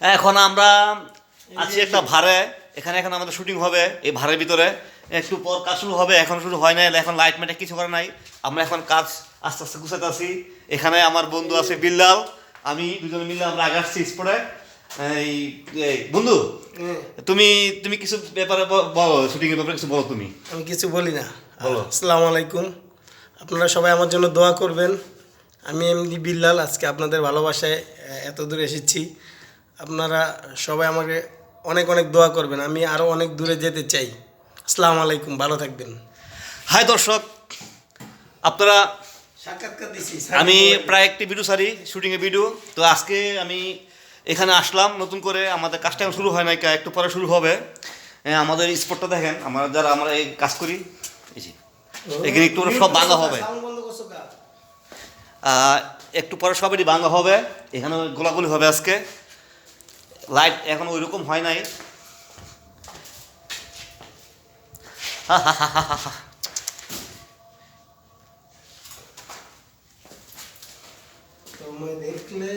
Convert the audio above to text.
এখন আমরা আছি একটা ভাড়ে। এখানে এখন আমাদের শুটিং হবে এই ভাড়ের ভিতরে। একটু পর কাজ শুরু হবে এখন শুরু হয় নাই এখন লাইট মেটে কিছু করে নাই। আমরা এখন কাজ আস্তে আস্তে গুছাতে আছি। এখানে আমার বন্ধু আছে বিল্লাল। আমি দুজনে মিলে আমরা আগে আসছি স্পটে এই বন্ধু তুমি তুমি কিছু ব্যাপারে বলো শুটিং এর ব্যাপারে কিছু বলো তুমি। আমি কিছু বলি না। বলো। আসসালামু আলাইকুম। আপনারা সবাই আমার জন্য দোয়া করবেন। আমি এমনি বিল্লাল আজকে আপনাদের ভালোবাসায় এত দূরে এসেছি। আপনারা সবাই আমাকে অনেক অনেক দোয়া করবেন আমি আরও অনেক দূরে যেতে চাই। আসসালামু আলাইকুম ভালো থাকবেন। হাই দর্শক আপনারা আমি প্রায় একটি ভিডিও সারি শুটিংয়ের ভিডিও তো আজকে আমি এখানে আসলাম নতুন করে আমাদের কাজটা শুরু হয় নাই একটু পরে শুরু হবে। আমাদের স্পটটা দেখেন আমরা যারা আমরা এই কাজ করি এখানে একটু সব ভাঙা হবে। একটু পরে সব এটি ভাঙা হবে এখানে গোলাগুলি হবে আজকে। লাইট এখন ওই রকম হয় নাই। দেখলে